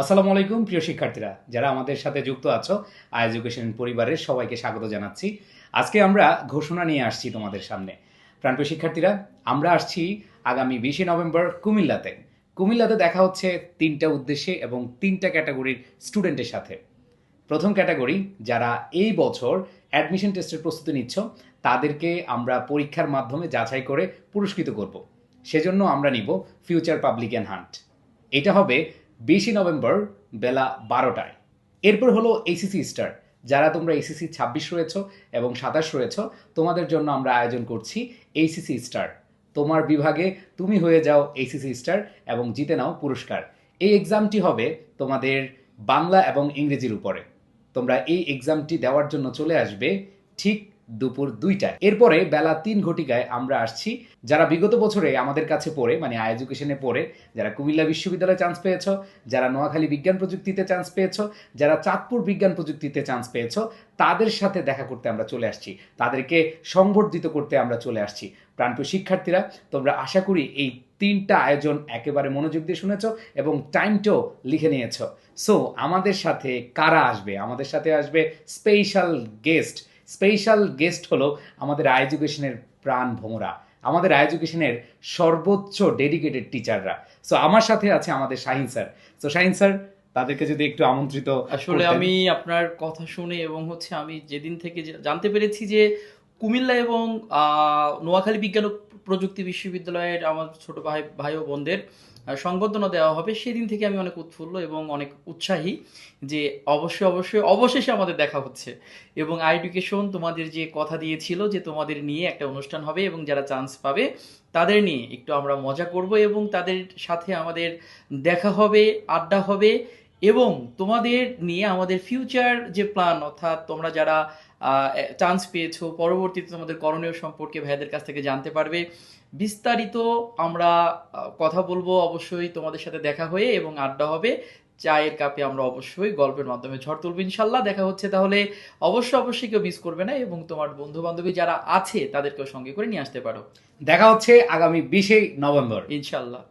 আসসালামু আলাইকুম, প্রিয় শিক্ষার্থীরা। যারা আমাদের সাথে যুক্ত আছো, আই এডুকেশন পরিবারের সবাইকে স্বাগত জানাচ্ছি। আজকে আমরা ঘোষণা নিয়ে আসছি তোমাদের সামনে। প্রাণপ্রিয় শিক্ষার্থীরা, আমরা আসছি আগামী বিশে নভেম্বর কুমিল্লাতে। কুমিল্লাতে দেখা হচ্ছে তিনটা উদ্দেশ্যে এবং তিনটা ক্যাটাগরির স্টুডেন্টের সাথে। প্রথম ক্যাটাগরি, যারা এই বছর অ্যাডমিশন টেস্টের প্রস্তুতি নিচ্ছ, তাদেরকে আমরা পরীক্ষার মাধ্যমে যাচাই করে পুরস্কৃত করব। সেজন্য আমরা নিব ফিউচার পাবলিক হান্ট এটা হবে বিশে নভেম্বর বেলা বারোটায়। এরপর হলো এসিসি স্টার যারা তোমরা এসিসি ছাব্বিশ রয়েছ এবং সাতাশ রয়েছ, তোমাদের জন্য আমরা আয়োজন করছি এইসিসি স্টার তোমার বিভাগে তুমি হয়ে যাও এইসিসি স্টার এবং জিতে নাও পুরস্কার। এই এক্সামটি হবে তোমাদের বাংলা এবং ইংরেজির উপরে। তোমরা এই এক্সামটি দেওয়ার জন্য চলে আসবে ঠিক দুপুর দুইটায়। এরপরে বেলা তিন ঘটিকায় আমরা আসছি। যারা বিগত বছরে আমাদের কাছে পড়ে মানে আই এডুকেশনে পড়ে, যারা কুমিল্লা বিশ্ববিদ্যালয়ে চান্স পেয়েছ, যারা নোয়াখালী বিজ্ঞান প্রযুক্তিতে চান্স পেয়েছ, যারা চাঁদপুর বিজ্ঞান প্রযুক্তিতে চান্স পেয়েছ, তাদের সাথে দেখা করতে আমরা চলে আসছি। তাদেরকে সংবর্ধিত করতে আমরা চলে আসছি। প্রাণপ্রিয় শিক্ষার্থীরা, তোমরা আশা করি এই তিনটা আয়োজন একেবারে মনোযোগ দিয়ে শুনেছ এবং টাইমটাও লিখে নিয়েছ। সো আমাদের সাথে কারা আসবে? আমাদের সাথে আসবে স্পেশাল গেস্ট স্পেশাল গেস্ট হলো আমাদের আই এডুকেশনের প্রাণ ভোমরা। আমাদের আই এডুকেশনের সর্বোচ্চ ডেডিকেটেড টিচাররা সো আমার সাথে আছে আমাদের Shahin sir. So Shahin sir তাদেরকে যদি একটু আমন্ত্রিত আসলে আমি আপনার কথা শুনে এবং হচ্ছে আমি যেদিন থেকে জানতে পেরেছি যে কুমিল্লা এবং নোয়াখালী বিজ্ঞান প্রযুক্তি বিশ্ববিদ্যালয়ের আমার ছোট ভাই ভাই ও বোনদের সংবর্ধনা দেওয়া হবে। সেদিন থেকে আমি অনেক উৎফুল্ল এবং অনেক উৎসাহী যে অবশ্যই অবশ্যই, অবশেষে আমাদের দেখা হচ্ছে। এবং আই এডুকেশন তোমাদের যে কথা দিয়েছিল যে তোমাদের নিয়ে একটা অনুষ্ঠান হবে এবং যারা চান্স পাবে তাদের নিয়ে একটু আমরা মজা করব এবং তাদের সাথে আমাদের দেখা হবে, আড্ডা হবে এবং তোমাদের নিয়ে আমাদের ফিউচার যে প্ল্যান অর্থাৎ তোমরা যারা চান্স পেয়েছ পরবর্তীতে তোমাদের করণীয় সম্পর্কে ভাইদের কাছ থেকে জানতে পারবে। বিস্তারিত আমরা কথা বলব অবশ্যই তোমাদের সাথে দেখা হয়ে এবং আড্ডা হবে। চায়ের কাপে আমরা অবশ্যই গল্পের মাধ্যমে ঝড় তুলবো ইনশাল্লাহ। দেখা হচ্ছে তাহলে অবশ্যই অবশ্যই কেউ মিস করবে না এবং তোমার বন্ধু বান্ধবী যারা আছে তাদেরকেও সঙ্গে করে নিয়ে আসতে পারো। দেখা হচ্ছে আগামী বিশে নভেম্বর। ইনশাল্লাহ।